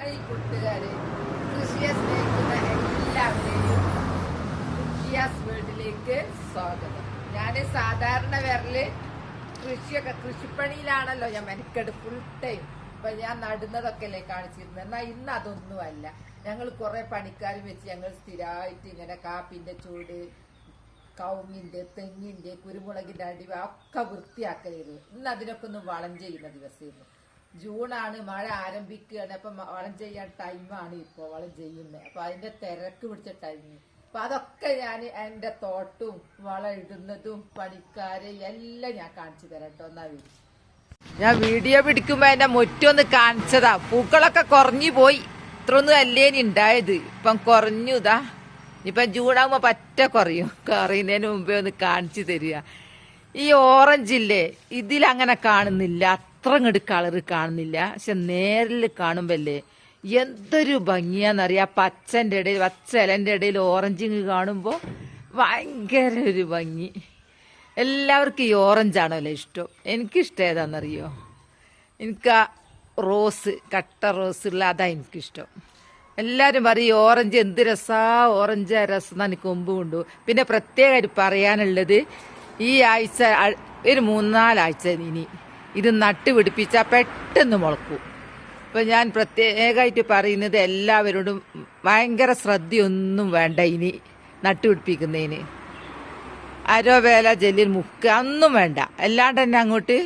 Hi കൂട്ടുകാരെ കൃഷിയെ സ്നേഹിക്കുന്ന എല്ലാവരെയും ഷിയാസ് വീട്ടിലേക്ക് സ്വാഗതം. ഞാൻ സാധാരണ വരൽ കൃഷിയൊക്കെ കൃഷിപ്പണിയിലാണല്ലോ ഞാൻ മെനക്കെട് ഫുൾ ടൈം ഇപ്പൊ ഞാൻ നടുന്നതൊക്കെ അല്ലേ കാണിച്ചിരുന്നത്. എന്നാ ഇന്ന് അതൊന്നുമല്ല. ഞങ്ങൾ കുറെ പണിക്കാർ വെച്ച് ഞങ്ങൾ സ്ഥിരമായിട്ട് ഇങ്ങനെ കാപ്പിന്റെ ചൂട് കവുങ്ങിന്റെ തെങ്ങിന്റെ കുരുമുളകിന്റെ അടിവ ഒക്കെ വൃത്തിയാക്കലായിരുന്നു ഇന്ന് അതിനൊക്കെ ഒന്ന് വളം ചെയ്യുന്ന ദിവസമായിരുന്നു ജൂണാണ് മഴ ആരംഭിക്കുകയാണ്. അപ്പൊ വളം ചെയ്യാൻ ടൈമാണ് ഇപ്പോൾ വളം ചെയ്യുന്നത് അപ്പൊ അതിന്റെ തിരക്ക് പിടിച്ച ടൈം അപ്പൊ അതൊക്കെ ഞാൻ എന്റെ തോട്ടും വളം ഇടുന്നതും പണിക്കാരെ എല്ലാം ഞാൻ കാണിച്ചു തരാം കേട്ടോ എന്നാ ഞാൻ വീഡിയോ പിടിക്കുമ്പോ എന്റെ മുറ്റൊന്ന് കാണിച്ചതാ. പൂക്കളൊക്കെ കുറഞ്ഞു പോയി. ഇത്രയൊന്നും അല്ലേനി ഉണ്ടായത് ഇപ്പം കുറഞ്ഞു ഇതാ. ഇപ്പൊ ജൂണാകുമ്പോ പറ്റ കുറയും. കുറയുന്നതിന് മുമ്പേ ഒന്ന് കാണിച്ചു തരിക. ഈ ഓറഞ്ചില്ലേ ഇതിലങ്ങനെ കാണുന്നില്ല. അത്ര ഇങ്ങോട്ട് കളർ കാണുന്നില്ല. പക്ഷെ നേരിൽ കാണുമ്പല്ലേ എന്തൊരു ഭംഗിയാന്നറിയാ. പച്ചന്റെ ഇടയിൽ പച്ച ഇലന്റെ ഇടയിൽ ഓറഞ്ച് ഇങ്ങ് കാണുമ്പോൾ ഭയങ്കര ഒരു ഭംഗി. എല്ലാവർക്കും ഈ ഓറഞ്ചാണല്ലോ ഇഷ്ടം? എനിക്കിഷ്ടം ഏതാണെന്നറിയോ എനിക്ക് ആ റോസ് കട്ട റോസ് ഉള്ള അതാ എനിക്കിഷ്ടം. എല്ലാവരും പറയും ഓറഞ്ച് എന്ത് രസാ ഓറഞ്ച് രസം എനിക്ക് മുമ്പ് കൊണ്ടു. പിന്നെ പ്രത്യേകമായിട്ട് പറയാനുള്ളത് ഈ ആഴ്ച ഒരു മൂന്നാലാഴ്ച ഇനി. ഇത് നട്ട് പിടിപ്പിച്ചാൽ പെട്ടെന്ന് മുളക്കും. ഇപ്പം ഞാൻ പ്രത്യേകമായിട്ട് പറയുന്നത് എല്ലാവരോടും ഭയങ്കര ശ്രദ്ധയൊന്നും വേണ്ട ഇനി നട്ടുപിടിപ്പിക്കുന്നതിന്. അരോവേല ജെല്ലിൽ മുക്ക് ഒന്നും വേണ്ട. അല്ലാണ്ട് തന്നെ അങ്ങോട്ട്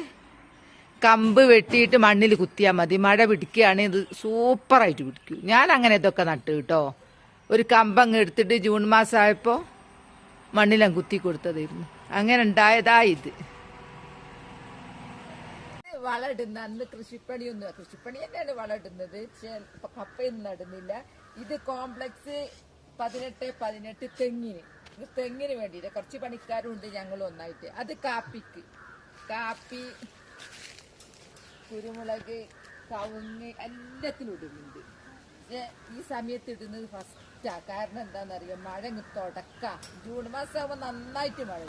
കമ്പ് വെട്ടിയിട്ട് മണ്ണിൽ കുത്തിയാൽ മതി. മഴ പിടിക്കുകയാണെങ്കിൽ ഇത് സൂപ്പറായിട്ട് പിടിക്കും. ഞാൻ അങ്ങനെ ഇതൊക്കെ നട്ട് കേട്ടോ. ഒരു കമ്പങ്ങ് എടുത്തിട്ട് ജൂൺ മാസമായപ്പോൾ മണ്ണിലങ്ങ് കുത്തി കൊടുത്തതായിരുന്നു. അങ്ങനെ ഉണ്ടായതാ ഇത്. വളമിടുന്ന അന്ന് കൃഷിപ്പണിയൊന്നും കൃഷിപ്പണി തന്നെയാണ് വളമിടുന്നത് പക്ഷേ കപ്പയൊന്നും നടുന്നില്ല. ഇത് കോംപ്ലക്സ് പതിനെട്ട് പതിനെട്ട് തെങ്ങിന്. തെങ്ങിന് വേണ്ടിയിട്ട് കുറച്ച് പണിക്കാരും ഉണ്ട് ഞങ്ങൾ ഒന്നായിട്ട്. അത് കാപ്പിക്ക്. കാപ്പി കുരുമുളക് കവുങ്ങ് എല്ലാത്തിലും ഇടുന്നുണ്ട്. ഈ സമയത്ത് ഇടുന്നത് ഫസ്റ്റാ കാരണം എന്താണെന്നറിയാം? മഴ തുടക്ക. ജൂൺ മാസം ആകുമ്പോൾ നന്നായിട്ട് മഴ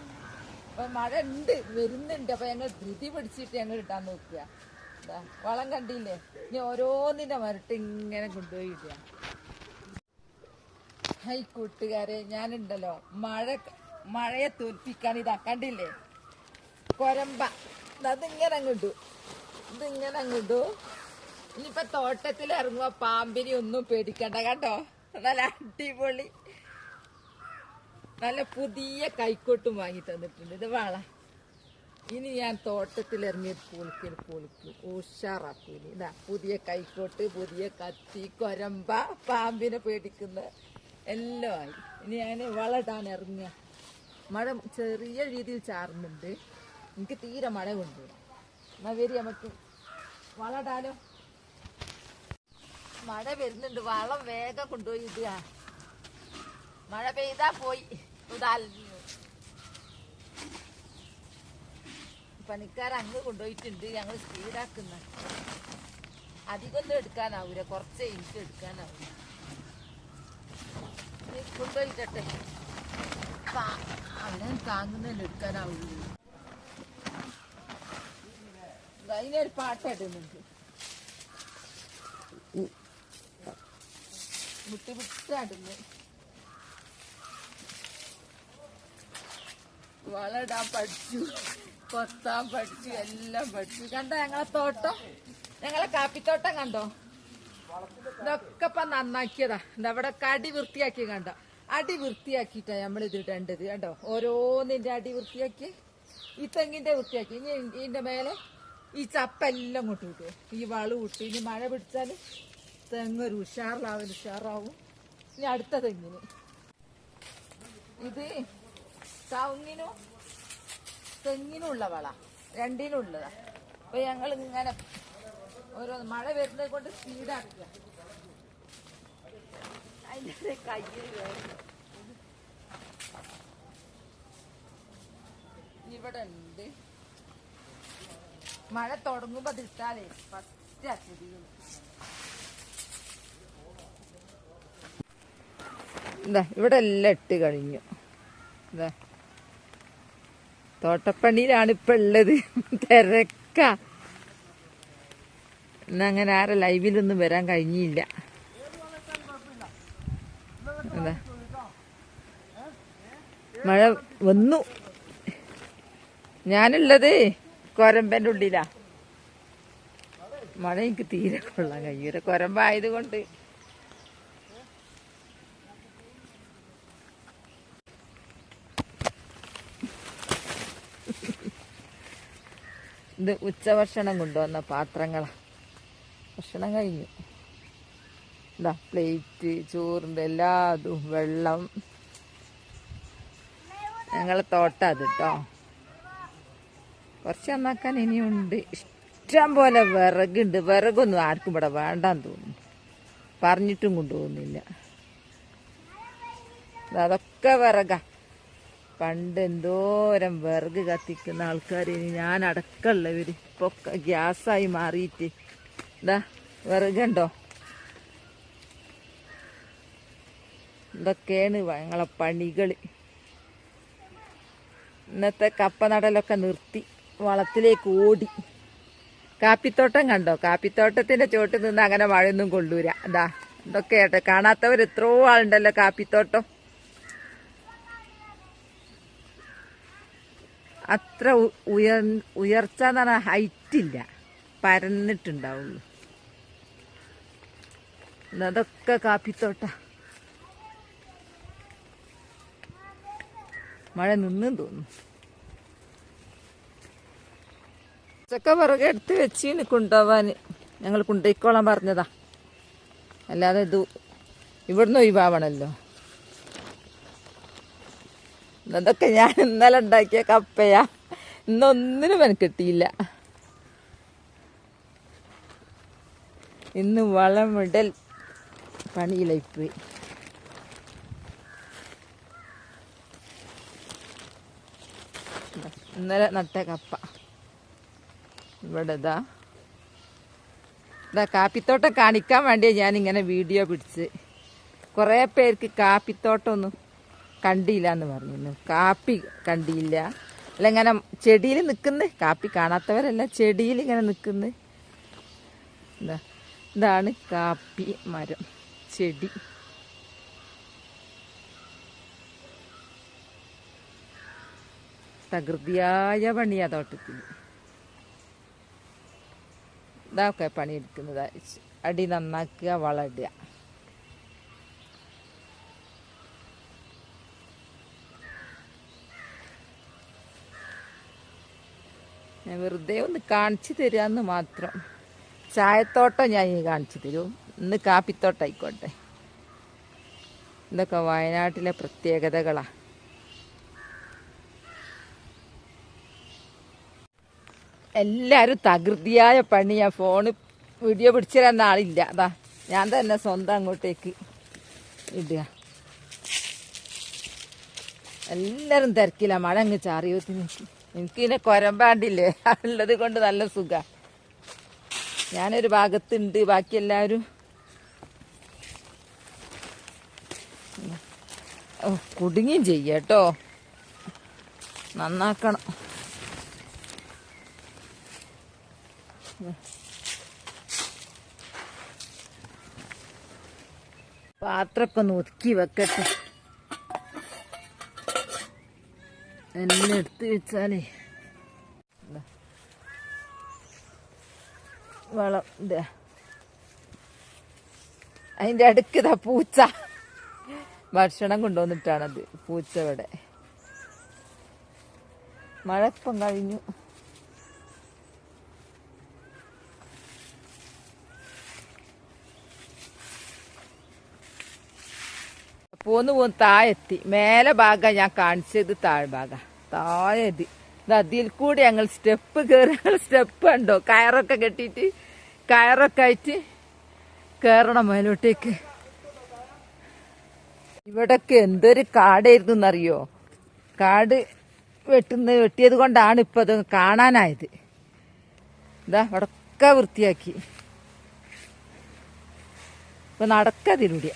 അപ്പൊ മഴ ഉണ്ട് വരുന്നുണ്ട്. അപ്പൊ ഞങ്ങൾ ധൃതി പിടിച്ചിട്ട് ഞങ്ങൾ ഇട്ടാൻ നോക്കുക. വളം കണ്ടില്ലേ? ഇനി ഓരോന്നിന്റെ മരട്ട് ഇങ്ങനെ കൊണ്ടുപോയി ഇടുക. ഹൈ കൂട്ടുകാരെ ഞാനുണ്ടല്ലോ. മഴ മഴയെ തോൽപ്പിക്കാൻ ഇതാ കണ്ടില്ലേ? കൊരമ്പ. അതിങ്ങനെ അങ്ങോട്ടു ഇതിങ്ങനെ അങ്ങോട്ടു ഇനിയിപ്പൊ തോട്ടത്തിൽ ഇറങ്ങുമ്പോ പാമ്പിനെ ഒന്നും പേടിക്കണ്ട കേട്ടോ നല്ല അടിപൊളി. നല്ല പുതിയ കൈക്കോട്ടും വാങ്ങി തന്നിട്ടുണ്ട്. ഇത് വള. ഇനി ഞാൻ തോട്ടത്തിൽ ഇറങ്ങി പൊളിക്കൽ പൊളിക്കും. ഉഷാറാക്കും ഇനി. ഇതാ പുതിയ കൈക്കോട്ട് പുതിയ കത്തി കൊരമ്പ പാമ്പിനെ പേടിക്കുന്ന എല്ലാം ആയി. ഇനി ഞാൻ വളടാൻ ഇറങ്ങുക. മഴ ചെറിയ രീതിയിൽ ചാറുന്നുണ്ട്. എനിക്ക് തീരെ മഴ കൊണ്ടുവരാം എന്നാ വരി നമുക്ക് വളടാലോ. മഴ വരുന്നുണ്ട്. വളം വേഗം കൊണ്ടുപോയി ഇടുക. മഴ പെയ്താ പോയി. ഇതല്ലു പണിക്കാർ അങ്ങ് കൊണ്ടുപോയിട്ടുണ്ട്. ഞങ്ങൾ സ്പീഡാക്കുന്ന. അധികമൊന്നും എടുക്കാനാവൂല. കുറച്ച് എനിക്ക് എടുക്കാനാവൂല കൊണ്ടുപോയിട്ടെ അവിടെ താങ്ങുന്നതിൽ എടുക്കാനാവൂല. അതിനൊരു പാട്ട് ഇടുന്നുണ്ട് മുട്ടി വിട്ടാടുന്നു വളടാൻ പഠിച്ചു കൊത്താൻ പഠിച്ചു എല്ലാം പഠിച്ചു. കണ്ടോ ഞങ്ങളെ തോട്ടം? ഞങ്ങളെ കാപ്പിത്തോട്ടം കണ്ടോ? ഇതൊക്കെ ഇപ്പൊ നന്നാക്കിയതാ. ഇവിടെ അടി വൃത്തിയാക്കി കണ്ടോ? അടി വൃത്തിയാക്കിയിട്ടാ നമ്മൾ ഇത് ഇടേണ്ടത്. കണ്ടോ? ഓരോന്നിന്റെ അടി വൃത്തിയാക്കി ഈ തെങ്ങിന്റെ വൃത്തിയാക്കി. ഇനി ഇതിന്റെ മേലെ ഈ ചപ്പെല്ലാം ഇങ്ങോട്ട് വിട്ടു ഈ വളു വിട്ടു ഇനി മഴ പിടിച്ചാൽ തെങ്ങ് ഒരു ഉഷാറിലാവും ഉഷാറാവും. ഇനി അടുത്ത തെങ്ങിന്. ഇത് കവുങ്ങിനും തെങ്ങിനുള്ള വള രണ്ടിനുള്ളതാ. അപ്പൊ ഞങ്ങൾ ഇങ്ങനെ ഓരോ മഴ വരുന്നത് കൊണ്ട് സ്പീഡാക്കുക അതിന്റെ കയ്യിൽ ഇവിടെ ഉണ്ട്. മഴ തുടങ്ങുമ്പോ അത് ഇട്ടാലേ ഫസ്റ്റ് അച്ചടിയും ഇതാ ഇവിടെ എല്ലാം ഇട്ട് കഴിഞ്ഞു. ഇതാ തോട്ടപ്പണിയിലാണ് ഇപ്പൊ ഉള്ളത്. തിരക്ക. അങ്ങനെ ആരെ ലൈവിലൊന്നും വരാൻ കഴിഞ്ഞില്ല. മഴ വന്നു. ഞാനുള്ളത് കൊരമ്പന്റെ ഉള്ളിലാ. മഴ എനിക്ക് തീരെ കൊള്ളാൻ കഴിയൂല. കൊരമ്പായത് കൊണ്ട് ഇത് ഉച്ചഭക്ഷണം കൊണ്ടുവന്ന പാത്രങ്ങളാ. ഭക്ഷണം കഴിഞ്ഞു. എന്താ പ്ലേറ്റ് ചോറിന്റെ എല്ലാതും വെള്ളം. ഞങ്ങൾ തോട്ട അത് കേട്ടോ കുറച്ച് നന്നാക്കാൻ ഇനിയുണ്ട്. ഇഷ്ടം പോലെ വിറകുണ്ട്. വിറകൊന്നും ആർക്കും ഇവിടെ വേണ്ടാന്ന് തോന്നുന്നു. പറഞ്ഞിട്ടും കൊണ്ടുപോകുന്നില്ല. അതൊക്കെ വിറകാ. പണ്ട് എന്തോരം വിറക് കത്തിക്കുന്ന ആൾക്കാർ ഇനി ഞാൻ അടക്കമുള്ളവർ ഇപ്പൊ ഗ്യാസായി മാറിയിട്ട്. ഇതാ വിറകുണ്ടോ ഇതൊക്കെയാണ് ഞങ്ങളെ പണികൾ ഇന്നത്തെ കപ്പ നടലൊക്കെ നിർത്തി വളത്തിലേക്ക് ഓടി. കാപ്പിത്തോട്ടം കണ്ടോ? കാപ്പിത്തോട്ടത്തിന്റെ ചോട്ടിൽ നിന്ന് അങ്ങനെ മഴയൊന്നും കൊള്ളൂര എന്താ ഇതൊക്കെ കാണാത്തവർ എത്രയോ ആളുണ്ടല്ലോ കാപ്പിത്തോട്ടം. അത്ര ഉയർ ഉയർച്ച എന്ന് പറഞ്ഞാൽ ഹൈറ്റ് ഇല്ല. പരന്നിട്ടുണ്ടാവുള്ളൂ. അതൊക്കെ കാപ്പിത്തോട്ട. മഴ നിന്നും തോന്നുന്നു. ചക്ക പുറകെ എടുത്ത് വെച്ചീന് കൊണ്ടുപോവാൻ ഞങ്ങൾ കൊണ്ടുപോയിക്കോളാൻ പറഞ്ഞതാ. അല്ലാതെ ഇത് ഇവിടുന്ന് ഒഴിവാവണല്ലോ. അതൊക്കെ ഞാൻ ഇന്നലെ ഉണ്ടാക്കിയ കപ്പയാ. ഇന്നൊന്നിനും എനിക്ക് കിട്ടിയില്ല. ഇന്ന് വളമിടൽ പണിയിലായിപ്പോയി ഇന്നലെ നട്ട കപ്പ. ഇവിടെ ഇതാ ഇതാ കാപ്പിത്തോട്ടം കാണിക്കാൻ വേണ്ടിയാണ് ഞാനിങ്ങനെ വീഡിയോ പിടിച്ച് കുറേ പേർക്ക് കാപ്പിത്തോട്ടമൊന്നും കണ്ടില്ല എന്ന് പറഞ്ഞിരുന്നു. കാപ്പി കണ്ടില്ല അല്ല ഇങ്ങനെ ചെടിയിൽ നിൽക്കുന്നത് കാപ്പി കാണാത്തവരല്ല ചെടിയിൽ ഇങ്ങനെ നിൽക്കുന്നത് എന്താ ഇതാണ് കാപ്പി മരം ചെടി. തകൃതിയായ പണിയാ തോട്ടത്തിൽ. ഇതൊക്കെ പണിയെടുക്കുന്നത്. അടി നന്നാക്കുക വളടുക. ഞാൻ വെറുതെ ഒന്ന് കാണിച്ചു തരാമെന്ന് മാത്രം. ചായത്തോട്ടം ഞാൻ ഇനി കാണിച്ചു തരും. ഇന്ന് കാപ്പിത്തോട്ടം ആയിക്കോട്ടെ. ഇതൊക്കെ വയനാട്ടിലെ പ്രത്യേകതകളാ. എല്ലാവരും തകൃതിയായ പണിയാ ഫോണ് വീഡിയോ പിടിച്ചു തരാൻ ആളില്ല. അതാ ഞാൻ തന്നെ സ്വന്തം അങ്ങോട്ടേക്ക് ഇടുക. എല്ലാവരും തിരക്കില്ല മഴ അങ്ങ് ചാറിയോത്തി എനിക്ക് ഇതിനെ കൊരമ്പാണ്ടില്ലേ? ഉള്ളത് കൊണ്ട് നല്ല സുഖ. ഞാനൊരു ഭാഗത്തുണ്ട് ബാക്കി എല്ലാവരും കുടുങ്ങിയും ചെയ്യട്ടോ. നന്നാക്കണം. പാത്രമൊക്കെ ഒന്ന് ഒതുക്കി വെക്കട്ടെ. എല്ലാം എടുത്ത് വെച്ചാലേ. വളം ഇതാ അതിന്റെ അടുക്കതാ പൂച്ച. ഭക്ഷണം കൊണ്ടുവന്നിട്ടാണത് പൂച്ച ഇവിടെ. മഴപ്പം കഴിഞ്ഞു. പോന്ന് പോന്ന് താഴെത്തി മേലെ ഭാഗം ഞാൻ കാണിച്ചത് താഴെ താഴെത് ഇത്. അതിൽ കൂടി ഞങ്ങൾ സ്റ്റെപ്പ് കയറി ഞങ്ങൾ സ്റ്റെപ്പ് ഉണ്ടോ കയറൊക്കെ കെട്ടിയിട്ട് കയറൊക്കെ ആയിട്ട് കയറണം മേലോട്ടേക്ക്. ഇവിടൊക്കെ എന്തൊരു കാടായിരുന്നു എന്നറിയോ? കാട് വെട്ടുന്ന വെട്ടിയത് കൊണ്ടാണ് ഇപ്പൊ അത് കാണാനായത്. ഇതാ ഇവിടൊക്കെ വൃത്തിയാക്കി. ഇപ്പൊ നടക്കതിലൂടെ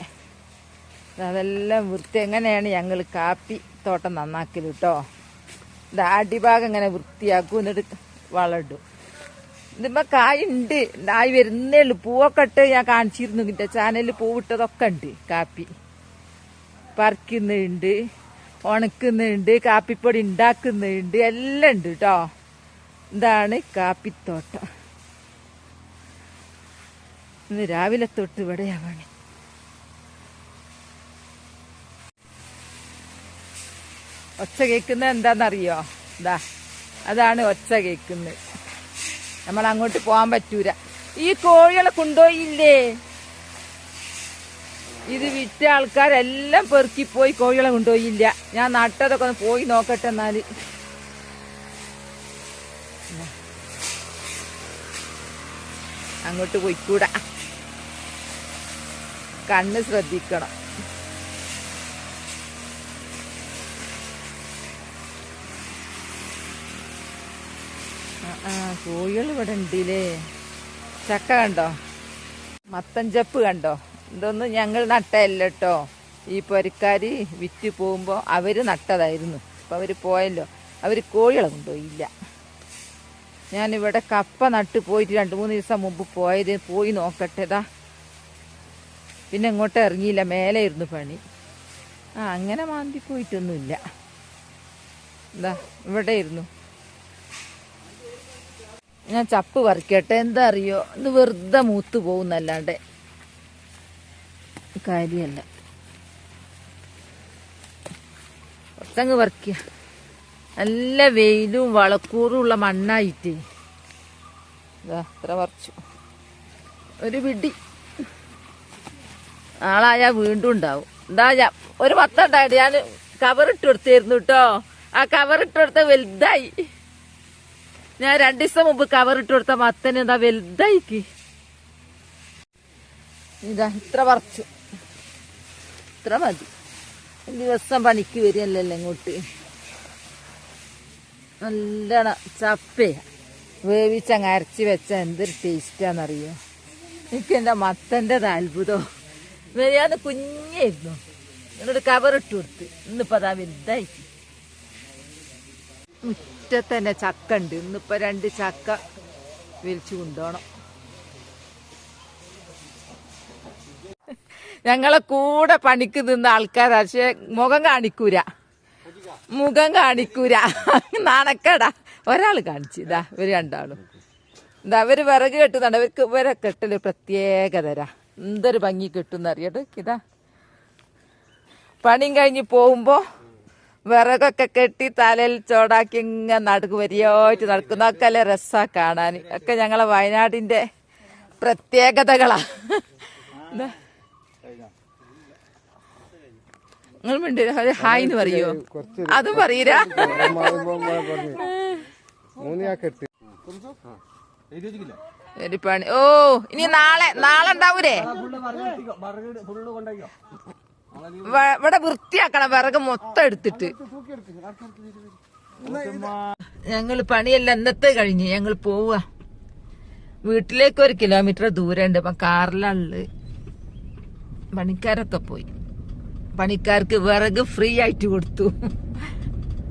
അതെല്ലാം വൃത്തി. എങ്ങനെയാണ് ഞങ്ങൾ കാപ്പി തോട്ടം നന്നാക്കൽ കേട്ടോ ഇത് അടിഭാഗം ഇങ്ങനെ വൃത്തിയാക്കും എന്നിട്ട് വളമിടും ഇതിമ്മ കായുണ്ട്. ആയി വരുന്നേ ഉള്ളു. പൂവൊക്കെ ഇട്ട് ഞാൻ കാണിച്ചിരുന്നു ഇതിന്റെ ചാനലിൽ പൂവിട്ടതൊക്കെ ഉണ്ട് കാപ്പി. പറിക്കുന്നുണ്ട് ഉണക്കുന്നുണ്ട് കാപ്പിപ്പൊടി ഉണ്ടാക്കുന്നുണ്ട് എല്ലാം ഉണ്ട് കേട്ടോ ഇതാണ് കാപ്പിത്തോട്ടം. ഇന്ന് രാവിലെ തൊട്ട് ഇവിടെയാണ് പണി. ഒച്ച കേൾക്കുന്നത് എന്താണെന്നറിയോ? ഇതാ അതാണ് ഒച്ച കേൾക്കുന്നത്. നമ്മൾ അങ്ങോട്ട് പോകാൻ പറ്റൂല. ഈ കോഴികളെ കൊണ്ടുപോയില്ലേ? ഇത് വിറ്റ ആൾക്കാരെല്ലാം പെറുക്കിപ്പോയി കോഴികളെ കൊണ്ടുപോയില്ല. ഞാൻ നട്ടതൊക്കെ ഒന്ന് പോയി നോക്കട്ടെ എന്നാൽ. അങ്ങോട്ട് പോയിക്കൂടാ. കണ്ണ് ശ്രദ്ധിക്കണം ആ, ആ കോഴികൾ ഇവിടെ ഉണ്ടല്ലേ ചക്ക കണ്ടോ? മത്തഞ്ചപ്പ് കണ്ടോ? ഇതൊന്നും ഞങ്ങൾ നട്ടല്ല കേട്ടോ. ഈ പൊരക്കാര് വിറ്റ് പോകുമ്പോൾ അവർ നട്ടതായിരുന്നു. അപ്പം അവർ പോയല്ലോ. അവർ കോഴികളെ കൊണ്ടുപോയില്ല. ഞാനിവിടെ കപ്പ നട്ട് പോയിട്ട് രണ്ട് മൂന്ന് ദിവസം മുമ്പ് പോയത്. പോയി നോക്കട്ടെതാ പിന്നെ ഇങ്ങോട്ട് ഇറങ്ങിയില്ല. മേലെ ഇരുന്ന് പണി. ആ അങ്ങനെ മാന്തി പോയിട്ടൊന്നുമില്ല. എന്താ ഇവിടെ ഇരുന്നു. ഞാൻ ചപ്പ് പറിക്കട്ടെ എന്താ അറിയോ ഇത് വെറുതെ മൂത്ത് പോകുന്നല്ലാണ്ട്. കാര്യമല്ല കുറച്ചങ്ങ് പറിക്കുക നല്ല വെയിലും വളക്കൂറും ഉള്ള മണ്ണായിട്ട്. ഇതാ അത്ര പറിച്ചു. ഒരു പിടി. നാളായാ വീണ്ടും ഉണ്ടാവും. എന്താ ഞാൻ ഒരു പത്തുണ്ടായിട്ട് ഞാൻ കവറിട്ട് കൊടുത്തിരുന്നു കേട്ടോ ആ കവറിട്ട് കൊടുത്ത വലുതായി. ഞാൻ രണ്ടു ദിവസം മുമ്പ് ഇട്ട് കൊടുത്ത മത്തന് എന്താ വലുതായിക്ക്. ഇതാ ഇത്ര പറിച്ചു. ഇത്ര മതി. ദിവസം പണിക്ക് വരികയല്ലല്ലോ ഇങ്ങോട്ട്. നല്ലോണം ചപ്പേ. വേവിച്ചങ്ങ് അരച്ച് വെച്ച എന്തൊരു ടേസ്റ്റാന്നറിയോ എനിക്ക് എന്റെ മത്തന്റെത് അത്ഭുതം. വരിയാന്ന് കുഞ്ഞായിരുന്നു. എന്നോട് കവർ ഇട്ട് കൊടുത്ത്. ഇന്നിപ്പോ അതാ വലുതായി മുറ്റത്ത് തന്നെ ചക്ക ഉണ്ട് ഇന്നിപ്പോ രണ്ട് ചക്ക വലിച്ചു കൊണ്ടുപോകണം ഞങ്ങളെ കൂടെ പണിക്ക് നിന്ന ആൾക്കാരാ. പക്ഷെ മുഖം കാണിക്കൂല മുഖം കാണിക്കൂല നാണക്കടാ. ഒരാൾ കാണിച്ചു. ഇതാ ഇവർ രണ്ടാളും. എന്താ അവർ വിറക് കെട്ടുന്നുണ്ട് അവർക്ക് ഇവരെ കെട്ടൽ പ്രത്യേകതരാ. എന്തൊരു ഭംഗി കെട്ടുന്നറിയട്ട് ഇതാ. പണിയും കഴിഞ്ഞ് പോകുമ്പോ വിറകൊക്കെ കെട്ടി തലയിൽ ചോടാക്കി ഇങ്ങനെ നടുക്ക് വരിയോട്ട് നടക്കുന്നതൊക്കെ അല്ലേ രസാ കാണാൻ. ഒക്കെ ഞങ്ങളെ വയനാടിന്റെ പ്രത്യേകതകളാ. നിങ്ങൾ മിണ്ടി ഹായ് എന്ന് പറയോ? അതും പറയൂരാ മൂന്നിയാക്കെട്ട് ഒരു പണി. ഓ ഇനി നാളെ നാളെ ഉണ്ടാവൂലേ? വ- ഇവിടെ വൃത്തിയാക്കണം വിറക് മൊത്തം എടുത്തിട്ട്. ഞങ്ങൾ പണിയെല്ലാം എന്നത്തെ കഴിഞ്ഞ് ഞങ്ങൾ പോവുക വീട്ടിലേക്ക് ഒരു കിലോമീറ്റർ ദൂരം ഉണ്ട് അപ്പൊ കാറിലുള്ളത് പണിക്കാരൊക്കെ പോയി. പണിക്കാർക്ക് വിറക് ഫ്രീ ആയിട്ട് കൊടുത്തു.